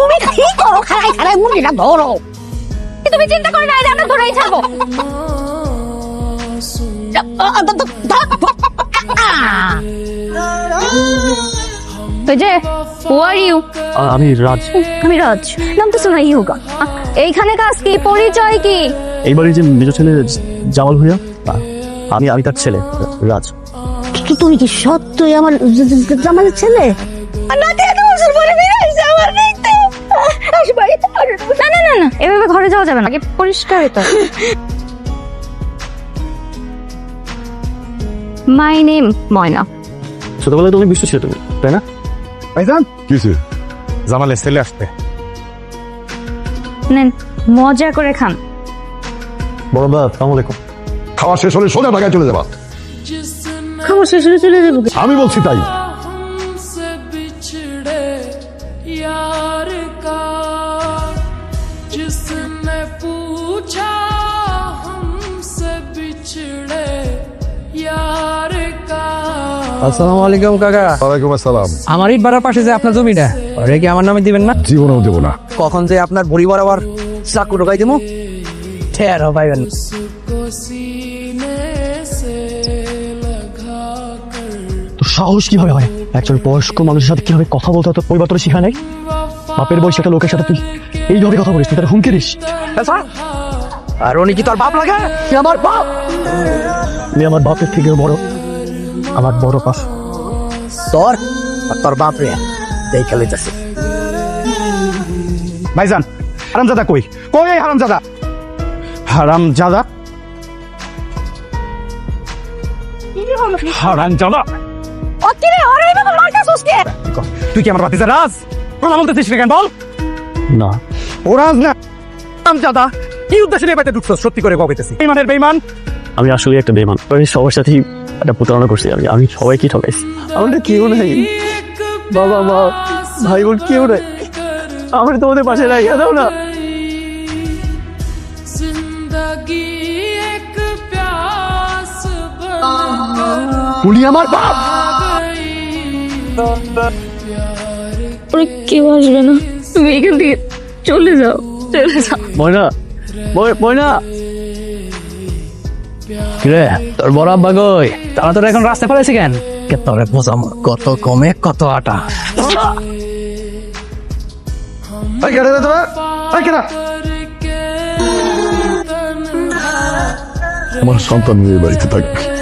তুমি কি করো খাড়াই খাড়াই মুরগিটা ধরো তুমি চিন্তা করে না আমরা ধরেই ছাড়বো যে হু আর ইউ আমি রাজ। আমি রাজ। নাম তো শোনা ইউগা এইখানে কাজ কি? পরিচয় কি? এই বাড়ির যে মেজ ছেলে জামাল ভুইয়া আমি আমি তার ছেলে রাজ। তুমি কি সত্যই আমার জামালের ছেলে? না না না না এভাবে ঘরে যাওয়া যাবে না আগে পরিষ্কার মাই নেম ময়না। ছোটবেলায় তুমি বিশ্ব ছিল তুমি তাই না? ভাইজান? কিছু জামালের ছেলে আসবে নেন মজা করে খান। বড় বা সালাম আলাইকুম। খাওয়া শেষ হলে সোজা ঢাকায় চলে যাবা। খাওয়া শেষ হলে চলে যাব। আমি বলছি তাই। আসসালামু আলাইকুম কাকা। ওয়ালাইকুম আসসালাম। আমার ইট বাড়ার পাশে যে আপনার জমিটা ওটা কি আমার নামে দিবেন না? জীবনেও দেবো না। কখন যে আপনার ভরি বরাবর চাকু ঢোকাই দেবো ঠেয়ার পাইবেন সাহস কীভাবে হয়? একজন বয়স্ক মানুষের সাথে কীভাবে কথা বলতে হতো পরিবার তোর শিখা নাই? বাপের বয়সী একটা লোকের সাথে তুই এইভাবে কথা বলিস তুই তার হুমকি দিস। আর উনি কি তোর বাপ লাগে? আমার বাপ? আমি আমার বাপের থেকেও বড় আমার বড় পাশ তোর আর তোর বাপ রে দেখে লইতেছে ভাইজান হারামজাদা কই? কই এই হারামজাদা? হারামজাদা? হারামজাদা? তুই কি আমার ভাতিজা রাজ? কথা বলতেছিস কেন বল? না। ও রাজ না। আম দাদা কি উদ্দেশ্যে নিয়ে বাইতে ঢুকছস সত্যি করে কবিতেছি বেইমানের বেমান আমি আসলে একটা বেইমান। আমি সবার সাথেই একটা প্রতারণা করছি আমি। আমি সবাইকে ঠকাইছি। আমাদের কেউ নেই। বাবা মা ভাই বোন কেউ নেই। আমার তোমাদের পাশে রাখিয়া দাও না। উনি আমার বাপ। ওরা কেউ আসবে না। তুমি এখান থেকে চলে যাও চলে যাও। ময়না ময়না। তোর বড় আব্বা গই তারা তোর এখন রাস্তা পালাইছে কেন? কে তোরে বোঝাম কত কমে কত আটা। আমার সন্তান নিয়ে বাড়িতে থাকবে